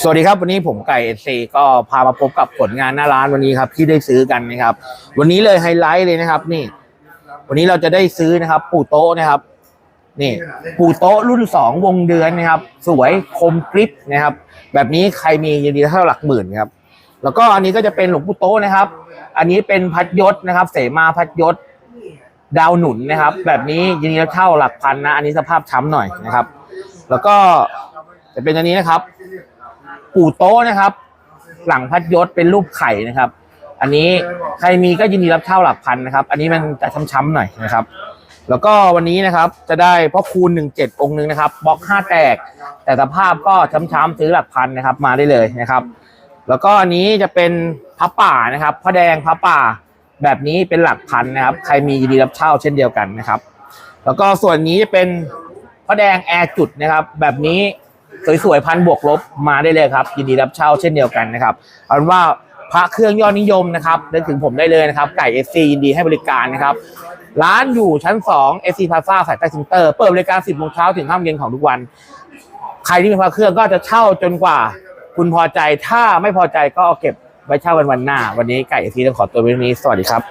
สวัสดีครับวันนี้ผมไก่เอซีก็พามาพบกับผลงานหน้าร้านวันนี้ครับที่ได้ซื้อกันนะครับ วันนี้เลยไฮไลท์เลยนะครับ นี่ วันนี้เราจะได้ซื้อนะครับ ปูโต๊ะนะครับ นี่ ปูโต๊ะรุ่นสองวงเดือนนะครับ สวยคมกริปนะครับ แบบนี้ใครมียินดีเท่าหลักหมื่นครับ แล้วก็อันนี้ก็จะเป็นหลวงปู่โต๊ะนะครับ อันนี้เป็นพัดยศนะครับ เสมาพัดยศดาวหนุนนะครับ แบบนี้ยินดีเท่าหลักพันนะ อันนี้สภาพช้ำหน่อยนะครับ แล้วก็จะเป็นอันนี้นะครับ ปู่โต๊ะนะครับ หลังพัดยศเป็นรูปไข่นะครับ อันนี้ใครมีก็ยินดีรับเช่าหลักพันนะครับ อันนี้มันจะช้ำๆหน่อยนะครับ แล้วก็วันนี้นะครับจะได้พ่อคูณหนึ่งเจ็ดองค์หนึ่งนะครับบล็อกห้าแตก แต่สภาพก็ช้ำๆซื้อหลักพันนะครับ มาได้เลยนะครับ แล้วก็อันนี้จะเป็นพระป่านะครับพระแดงพระป่าแบบนี้เป็นหลักพันนะครับ ใครมียินดีรับเช่าเช่นเดียวกันนะครับ แล้วก็ส่วนนี้จะเป็นพระแดงแอร์จุดนะครับ แบบนี้ สวยๆพันบวกลบมาได้เลยครับยินดีรับเช่าเช่นเดียวกันนะครับเอาเป็นว่าพระเครื่องยอดนิยมนะครับนึกถึงผมได้เลยนะครับไก่เอซียินดีให้บริการนะครับร้านอยู่ชั้น2 SC Plaza สายใต้เซ็นเตอร์เปิดบริการ 10โมงเช้าถึง5โมงเย็นของทุกวัน ใครที่มีพระเครื่องก็จะเช่าจนกว่า คุณพอใจถ้าไม่พอใจก็เอาเก็บไว้เช่าวันวันหน้า วันนี้ไก่เอซีต้องขอตัวไปตรงนี้สวัสดีครับ